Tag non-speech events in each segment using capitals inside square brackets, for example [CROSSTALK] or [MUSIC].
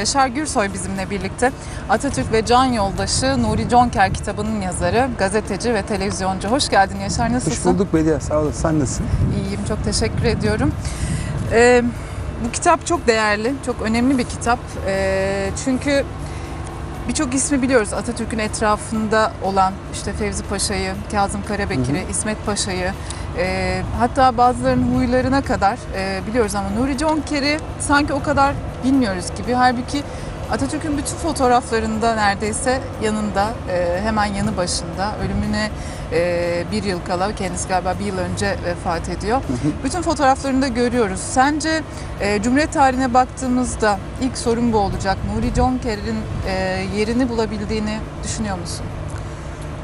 Yaşar Gürsoy bizimle birlikte. Atatürk ve Can Yoldaşı Nuri Conker kitabının yazarı, gazeteci ve televizyoncu. Hoş geldin Yaşar, nasılsın? Hoş bulduk Bediye. Sağ olasın. Sen nasılsın? İyiyim, çok teşekkür ediyorum. Ee, bu kitap çok değerli, çok önemli bir kitap. Ee, çünkü birçok ismi biliyoruz. Atatürk'ün etrafında olan işte Fevzi Paşa'yı, Kazım Karabekir'i, İsmet Paşa'yı, e, hatta bazılarının huylarına kadar e, biliyoruz ama Nuri Conker'i sanki o kadar bilmiyoruz gibi. Halbuki Atatürk'ün bütün fotoğraflarında neredeyse yanında, e, hemen yanı başında. Ölümüne e, bir yıl kala, kendisi galiba bir yıl önce vefat ediyor. Bütün fotoğraflarında görüyoruz. Sence e, Cumhuriyet tarihine baktığımızda ilk sorun bu olacak. Nuri Conker'in e, yerini bulabildiğini düşünüyor musun?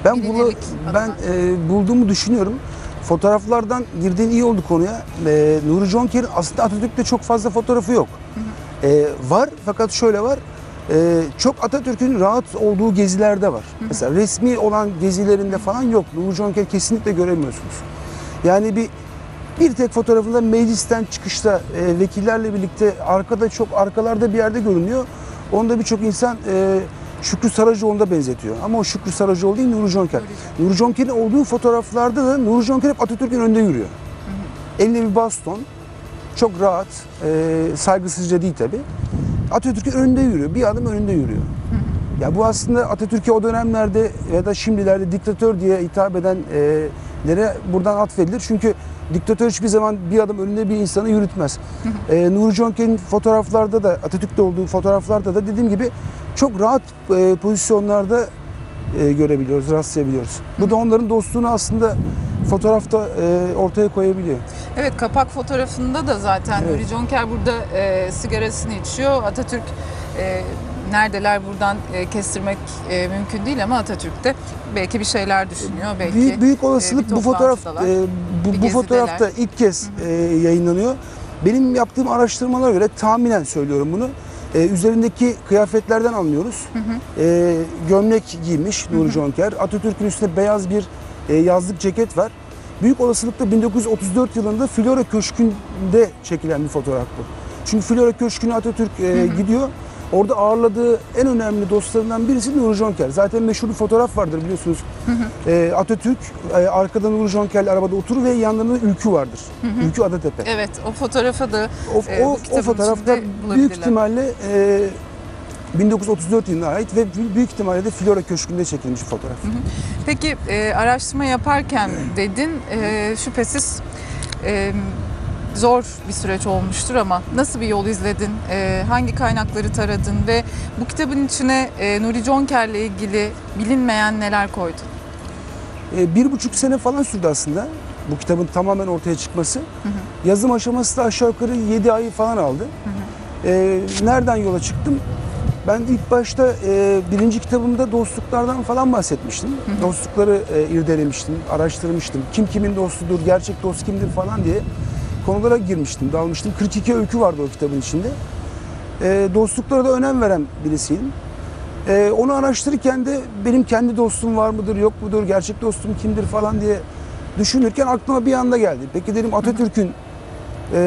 Ben bunu ben e, bulduğumu düşünüyorum. Fotoğraflardan girdiğin iyi oldu konuya. E, Nuri Jonker'in aslında Atatürk'te çok fazla fotoğrafı yok. E, var fakat şöyle var. E, çok Atatürk'ün rahat olduğu gezilerde var. Mesela resmi olan gezilerinde falan yok. Nuri Jonker kesinlikle göremiyorsunuz. Yani bir bir tek fotoğrafında meclisten çıkışta e, vekillerle birlikte arkada çok arkalarda bir yerde görünüyor. Onda birçok insan e, Şükrü Saracoğlu'na benzetiyor. Ama o Şükrü Saracoğlu değil Nuri Jonker. Nuri Jonker'in olduğu fotoğraflarda da Nuri Jonker hep Atatürk'ün önünde yürüyor. Elinde bir baston. Çok rahat, e, saygısızca değil tabi. Atatürk'ün önünde yürüyor. Bir adım önünde yürüyor. Ya bu aslında Atatürk'e o dönemlerde ya da şimdilerde diktatör diye hitap edenlere buradan atfedilir. Çünkü diktatör hiçbir zaman bir adım önünde bir insanı yürütmez. [LAUGHS] e, Nuri Jonker'in fotoğraflarda da Atatürk'te olduğu fotoğraflarda da dediğim gibi çok rahat e, pozisyonlarda e, görebiliyoruz, rastlayabiliyoruz. Bu da onların dostluğunu aslında fotoğrafta e, ortaya koyabiliyor. Evet kapak fotoğrafında da zaten Evet. Nuri Conker burada e, sigarasını içiyor. Atatürk e, neredeler buradan e, kestirmek e, mümkün değil ama Atatürk de belki bir şeyler düşünüyor. Belki Büyük, büyük e, olasılık bir bu fotoğraf e, bu, bu fotoğrafta ilk kez e, yayınlanıyor. Benim yaptığım araştırmalara göre tahminen söylüyorum bunu. E, üzerindeki kıyafetlerden anlıyoruz. E, gömlek giymiş Nuri Jonker. Atatürk'ün üstünde beyaz bir e, yazlık ceket var. Büyük olasılıkla 1934 yılında Flora Köşkü'nde çekilen bir fotoğraf bu. Çünkü Flora Köşkü'ne Atatürk e, gidiyor. Orada ağırladığı en önemli dostlarından birisi Nuri Jonker. Zaten meşhur bir fotoğraf vardır biliyorsunuz. E, Atatürk e, arkada Nuri Jonker'le arabada oturur ve yanlarında Ülkü vardır. Ülkü Adatepe. Evet o fotoğrafa da O, e, o, o fotoğrafta büyük ihtimalle e, 1934 yılına ait ve bü- büyük ihtimalle de Flora Köşkü'nde çekilmiş fotoğraf. Peki e, araştırma yaparken dedin e, şüphesiz e, zor bir süreç olmuştur ama nasıl bir yol izledin? E, hangi kaynakları taradın ve bu kitabın içine e, Nuri Conker'le ilgili bilinmeyen neler koydun? E, bir buçuk sene falan sürdü aslında bu kitabın tamamen ortaya çıkması. Yazım aşaması da aşağı yukarı 7 ayı falan aldı. E, nereden yola çıktım? Ben ilk başta e, birinci kitabımda dostluklardan falan bahsetmiştim. Dostlukları e, irdelemiştim, araştırmıştım. Kim kimin dostudur, gerçek dost kimdir falan diye konulara girmiştim, dalmıştım. 42 öykü vardı o kitabın içinde. E, dostluklara da önem veren birisiyim. E, onu araştırırken de benim kendi dostum var mıdır, yok mudur, gerçek dostum kimdir falan diye düşünürken aklıma bir anda geldi. Peki dedim Atatürk'ün e,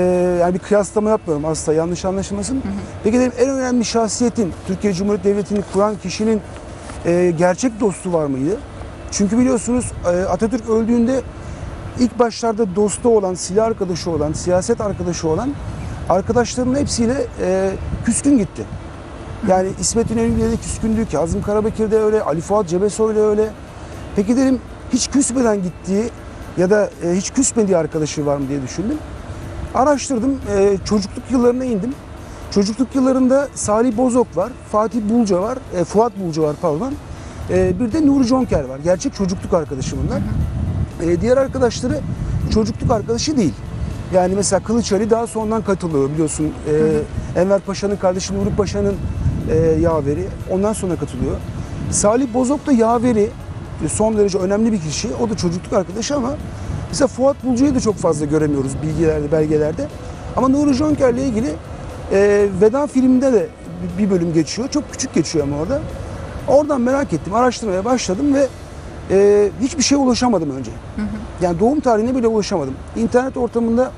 yani bir kıyaslama yapmıyorum asla yanlış anlaşılmasın. Peki dedim en önemli şahsiyetin Türkiye Cumhuriyeti Devleti'ni kuran kişinin e, gerçek dostu var mıydı? Çünkü biliyorsunuz e, Atatürk öldüğünde ilk başlarda dostu olan, silah arkadaşı olan, siyaset arkadaşı olan arkadaşlarının hepsiyle e, küskün gitti. Yani İsmet İnönü'yle de küskündü, Kazım Karabekir de öyle, Ali Fuat Cebesoy ile öyle. Peki dedim hiç küsmeden gittiği ya da e, hiç küsmediği arkadaşı var mı diye düşündüm. Araştırdım, e, çocukluk yıllarına indim. Çocukluk yıllarında Salih Bozok var, Fatih Bulca var, e, Fuat Bulca var pardon. E, bir de Nuri Jonker var. Gerçek çocukluk arkadaşı bunlar. E, diğer arkadaşları çocukluk arkadaşı değil. Yani mesela Kılıç Ali daha sonradan katılıyor biliyorsun. E, Enver Paşa'nın kardeşi Nuri Paşa'nın e, yaveri. Ondan sonra katılıyor. Salih Bozok da yaveri. e, Son derece önemli bir kişi. O da çocukluk arkadaşı ama mesela Fuat Bulcu'yu da çok fazla göremiyoruz bilgilerde, belgelerde. Ama Nuri Jonker'le ilgili e, Veda filminde de bir- bölüm geçiyor. Çok küçük geçiyor ama orada. Oradan merak ettim, araştırmaya başladım ve e, hiçbir şeye ulaşamadım önce. Yani doğum tarihine bile ulaşamadım. İnternet ortamında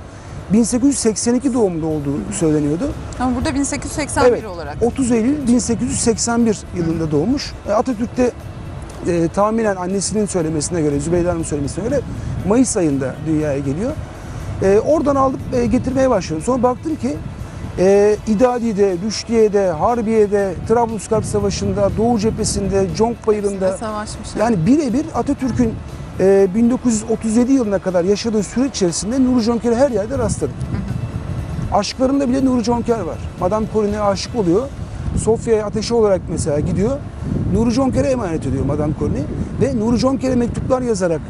1882 doğumlu olduğu söyleniyordu. Ama burada 1881 Evet. olarak. 30 Eylül 1881 yılında doğmuş. E, Atatürk de e, tahminen annesinin söylemesine göre, Zübeyde Hanım'ın söylemesine göre Mayıs ayında dünyaya geliyor. E, oradan alıp e, getirmeye başladım. Sonra baktım ki e, İdadi'de, Rüşdiye'de, Harbiye'de, Trablusgarp Savaşı'nda, Doğu Cephesi'nde, Conk Bayırı'nda yani birebir Atatürk'ün e, 1937 yılına kadar yaşadığı süreç içerisinde Nuri Jonker'e her yerde rastladım. Aşklarında bile Nuri Jonker var. Madame Corinne'e aşık oluyor. Sofya'ya ateşi olarak mesela gidiyor. Nuri Jonker'e emanet ediyor Madame Corinne. Ve Nuri Jonker'e mektuplar yazarak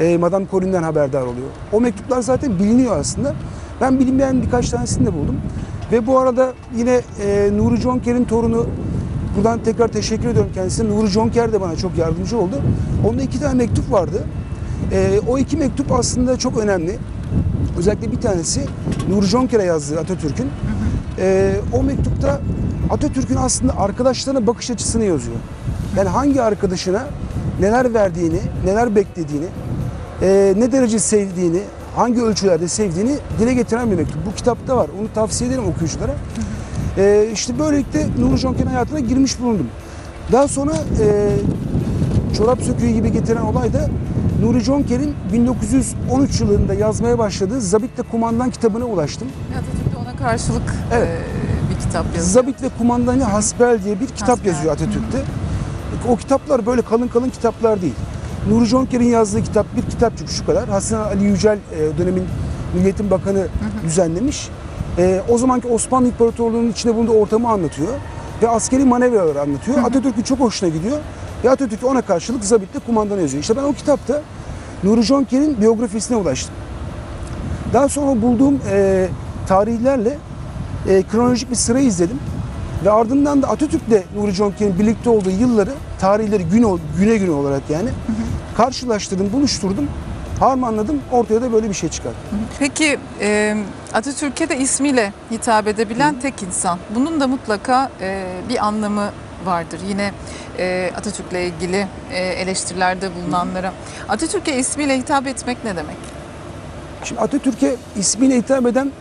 e, Madame Corinne'den haberdar oluyor. O mektuplar zaten biliniyor aslında. Ben bilinmeyen birkaç tanesini de buldum. Ve bu arada yine e, Nuri Jonker'in torunu Buradan tekrar teşekkür ediyorum kendisine. Nuri Jonker de bana çok yardımcı oldu. Onda iki tane mektup vardı. Ee, o iki mektup aslında çok önemli. Özellikle bir tanesi Nuri Jonker'e yazdığı Atatürk'ün. Ee, o mektupta Atatürk'ün aslında arkadaşlarına bakış açısını yazıyor. Yani hangi arkadaşına neler verdiğini, neler beklediğini, e, ne derece sevdiğini, hangi ölçülerde sevdiğini dile getiren bir mektup. Bu kitapta var. Onu tavsiye ederim okuyuculara. Ee, işte böylelikle Nuri Jonker'in hayatına girmiş bulundum. Daha sonra e, çorap söküğü gibi getiren olay da Nuri Jonker'in 1913 yılında yazmaya başladığı Zabit ve Kumandan kitabına ulaştım. Atatürk de ona karşılık Evet. e, bir kitap yazıyor. Zabit ve Kumandanı Hasbel diye bir kitap Hasbel. yazıyor Atatürk'te. O kitaplar böyle kalın kalın kitaplar değil. Nuri Jonker'in yazdığı kitap bir kitapçık şu kadar. Hasan Ali Yücel e, dönemin Milliyetin Bakanı düzenlemiş. E, o zamanki Osmanlı İmparatorluğu'nun içinde bulunduğu ortamı anlatıyor. Ve askeri manevraları anlatıyor. Atatürk'ün çok hoşuna gidiyor. Ve Atatürk ona karşılık Zabit'le kumandanı yazıyor. İşte ben o kitapta Nuri Jonker'in biyografisine ulaştım. Daha sonra bulduğum e, tarihlerle e, kronolojik bir sıra izledim. Ve ardından da Atatürk'le Nuri Jonker'in birlikte olduğu yılları, tarihleri gün, güne güne olarak yani karşılaştırdım, buluşturdum, harmanladım. Ortaya da böyle bir şey çıkarttı. Peki e, Atatürk'e de ismiyle hitap edebilen tek insan. Bunun da mutlaka e, bir anlamı vardır. Yine e, Atatürk'le ilgili e, eleştirilerde bulunanlara. Atatürk'e ismiyle hitap etmek ne demek? Şimdi Atatürk'e ismiyle hitap eden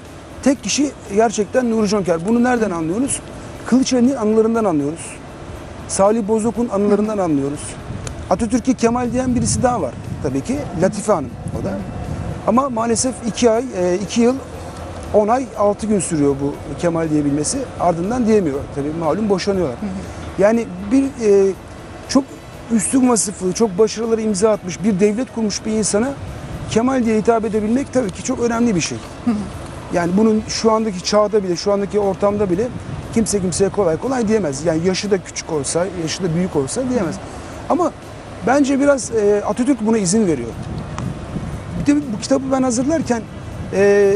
tek kişi gerçekten Nuri Jonker. Bunu nereden anlıyoruz? Kılıçdaroğlu'nun anılarından anlıyoruz. Salih Bozok'un anılarından anlıyoruz. Atatürk'e Kemal diyen birisi daha var tabii ki. Latife Hanım o da. Ama maalesef iki ay, e, iki yıl, on ay, altı gün sürüyor bu Kemal diyebilmesi. Ardından diyemiyor tabii malum boşanıyorlar. Yani bir e, çok üstün vasıflı, çok başarıları imza atmış, bir devlet kurmuş bir insana Kemal diye hitap edebilmek tabii ki çok önemli bir şey. Yani bunun şu andaki çağda bile, şu andaki ortamda bile kimse kimseye kolay kolay diyemez. Yani yaşı da küçük olsa, yaşı da büyük olsa diyemez. Ama bence biraz e, Atatürk buna izin veriyor. Bir de bu kitabı ben hazırlarken e,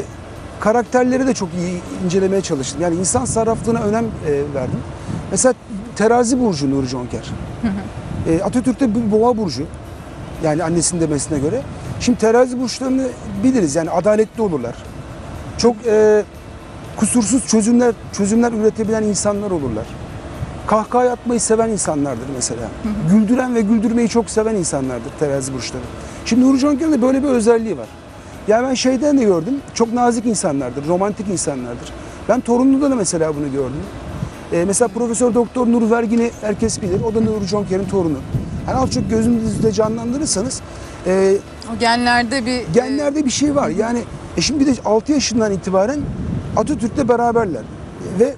karakterleri de çok iyi incelemeye çalıştım. Yani insan sarraflığına önem e, verdim. Mesela terazi burcu Nuri Jonker. E, Atatürk'te bir boğa burcu. Yani annesinin demesine göre. Şimdi terazi burçlarını biliriz yani adaletli olurlar. Çok e, kusursuz çözümler çözümler üretebilen insanlar olurlar. Kahkaha atmayı seven insanlardır mesela. Güldüren ve güldürmeyi çok seven insanlardır terazi burçları. Şimdi Nuri Jonker'in de böyle bir özelliği var. Yani ben şeyden de gördüm. Çok nazik insanlardır, romantik insanlardır. Ben torunluda da mesela bunu gördüm. E, mesela Profesör Doktor Nur Vergin'i herkes bilir. O da Nuri Jonker'in torunu. Yani az çok gözünüzde canlandırırsanız e, O genlerde bir e, genlerde bir şey var. Yani e şimdi bir de 6 yaşından itibaren Atatürk'le beraberler. Ve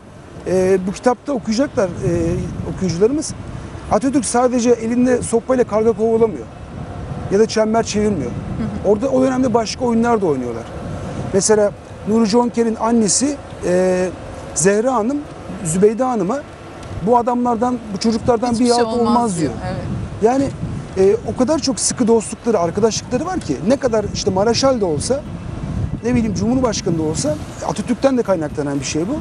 e, bu kitapta okuyacaklar e, okuyucularımız. Atatürk sadece elinde sopayla karga kovalamıyor. Ya da çember çevirmiyor. Orada o dönemde başka oyunlar da oynuyorlar. Mesela Nuri Jonker'in annesi e, Zehra Hanım, Zübeyde Hanım'a bu adamlardan, bu çocuklardan hiçbir bir şey halt olmaz, diyor. Evet. Yani e, o kadar çok sıkı dostlukları, arkadaşlıkları var ki ne kadar işte Maraşal da olsa, ne bileyim Cumhurbaşkanı da olsa Atatürk'ten de kaynaklanan bir şey bu.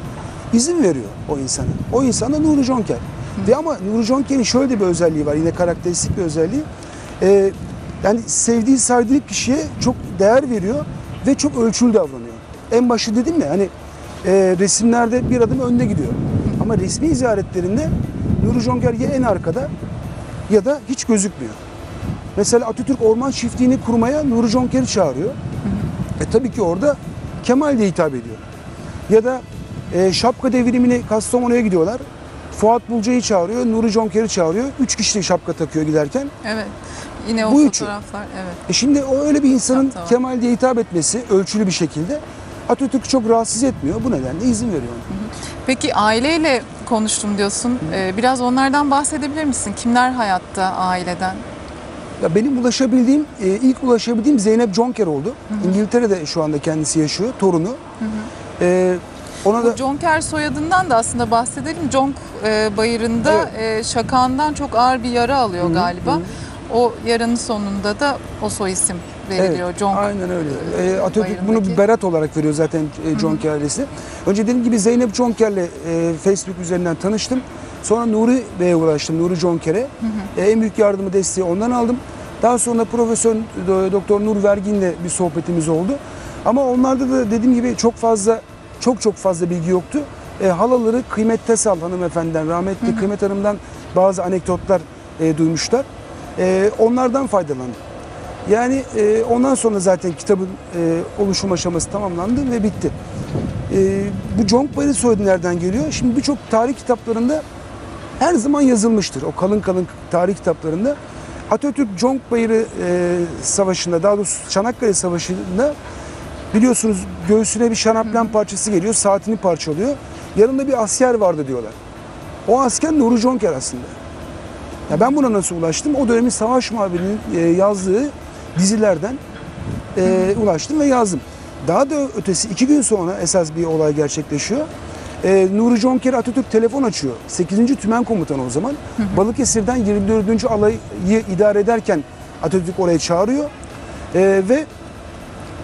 İzin veriyor o insana. O insan da Nuri Jonker. Ve ama Nuri Jonker'in şöyle de bir özelliği var, yine karakteristik bir özelliği. E, yani sevdiği, saydığı kişiye çok değer veriyor ve çok ölçülü davranıyor. En başı dedim ya hani e, resimlerde bir adım önde gidiyor. Ama resmi ziyaretlerinde Nuri Jonker ya en arkada ya da hiç gözükmüyor. Mesela Atatürk Orman Çiftliği'ni kurmaya Nuri Jonker'i çağırıyor. E tabii ki orada Kemal diye hitap ediyor. Ya da e, şapka devrimini Kastamonu'ya gidiyorlar. Fuat Bulca'yı çağırıyor, Nuri Jonker'i çağırıyor. Üç kişi de şapka takıyor giderken. Evet. Yine o Bu üçü. fotoğraflar. Evet. E şimdi o öyle bir insanın Tamam. Kemal diye hitap etmesi ölçülü bir şekilde Atatürk'ü çok rahatsız etmiyor. Bu nedenle izin veriyor. Peki aileyle konuştum diyorsun. Ee, biraz onlardan bahsedebilir misin? Kimler hayatta aileden? Ya benim ulaşabildiğim, e, ilk ulaşabildiğim Zeynep Jonker oldu. İngiltere'de şu anda kendisi yaşıyor, torunu. E, ona da Bu Jonker soyadından da aslında bahsedelim. Jonk e, bayırında e, şakağından çok ağır bir yara alıyor galiba. O yaranın sonunda da o soy isim veriliyor. Evet, Jonk. Aynen öyle. Ee, Atatürk bunu bayırındaki- Berat olarak veriyor zaten e, Jonker ailesi. Önce dediğim gibi Zeynep Jonker'le e, Facebook üzerinden tanıştım. Sonra Nuri Bey'e ulaştım, Nuri Jonker'e. E, en büyük yardımı, desteği ondan aldım. Daha sonra Profesör Do- Doktor Nur Vergin'le bir sohbetimiz oldu. Ama onlarda da dediğim gibi çok fazla, çok çok fazla bilgi yoktu. E, halaları Kıymet Tesal hanımefendiden, rahmetli Kıymet Hanım'dan bazı anekdotlar e, duymuşlar. E, onlardan faydalandım. Yani e, ondan sonra zaten kitabın e, oluşum aşaması tamamlandı ve bitti. E, bu Conk Bayırı soyadı nereden geliyor? Şimdi birçok tarih kitaplarında her zaman yazılmıştır. O kalın kalın tarih kitaplarında. Atatürk Conk Bayırı e, Savaşı'nda, daha doğrusu Çanakkale Savaşı'nda biliyorsunuz göğsüne bir şanaplen parçası geliyor, saatini parçalıyor. Yanında bir asker vardı diyorlar. O asker Nuri Jonker aslında. Ya ben buna nasıl ulaştım? O dönemin savaş muhabirinin e, yazdığı dizilerden e, ulaştım ve yazdım. Daha da ötesi iki gün sonra esas bir olay gerçekleşiyor. E, Nuri Jonker Atatürk telefon açıyor. 8. Tümen Komutanı o zaman. Balıkesir'den 24. alayı idare ederken Atatürk oraya çağırıyor. E, ve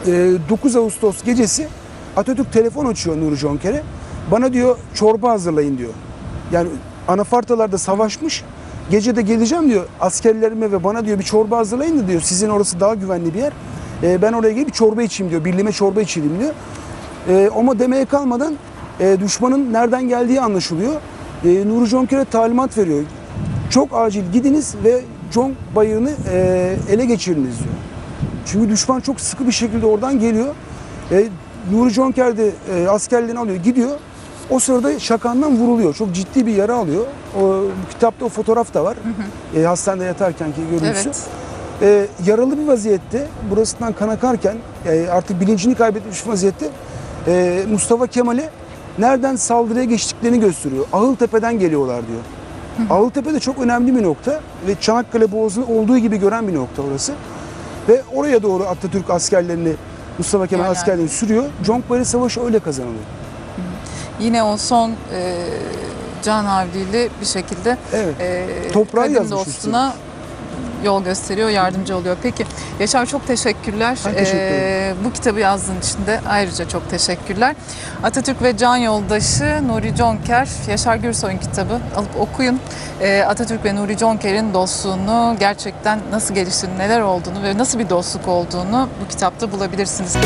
e, 9 Ağustos gecesi Atatürk telefon açıyor Nuri Jonker'e. Bana diyor çorba hazırlayın diyor. Yani anafartalarda savaşmış. Gece de geleceğim diyor askerlerime ve bana diyor bir çorba hazırlayın da diyor. Sizin orası daha güvenli bir yer. E, ben oraya gelip çorba içeyim diyor. Birliğime çorba içeyim diyor. E, ama demeye kalmadan e, düşmanın nereden geldiği anlaşılıyor. E, Nuri Jonker'e talimat veriyor. Çok acil gidiniz ve Conk bayırını e, ele geçiriniz diyor. Çünkü düşman çok sıkı bir şekilde oradan geliyor. E, Nuri Jonker de e, askerlerini alıyor, gidiyor. O sırada şakandan vuruluyor. Çok ciddi bir yara alıyor. O, kitapta o fotoğraf da var. E, hastanede yatarkenki görüntüsü. Evet. E, yaralı bir vaziyette, burasından kan akarken, e, artık bilincini kaybetmiş vaziyette e, Mustafa Kemal'e nereden saldırıya geçtiklerini gösteriyor. Ağıltepe'den geliyorlar diyor. Ağıltepe de çok önemli bir nokta ve Çanakkale Boğazı'nı olduğu gibi gören bir nokta orası. Ve oraya doğru Atatürk askerlerini, Mustafa Kemal Yöneldi. askerlerini sürüyor. Conkbayır Savaşı öyle kazanılıyor. Yine o son e, can havliyle bir şekilde Evet. e, Toprağı kadim dostuna yol gösteriyor, yardımcı oluyor. Peki Yaşar çok teşekkürler. Ben teşekkür ederim. bu kitabı yazdığın için de ayrıca çok teşekkürler. Atatürk ve Can Yoldaşı Nuri Jonker, Yaşar Gürsoy'un kitabı alıp okuyun. Ee, Atatürk ve Nuri Jonker'in dostluğunu gerçekten nasıl geliştiğini, neler olduğunu ve nasıl bir dostluk olduğunu bu kitapta bulabilirsiniz.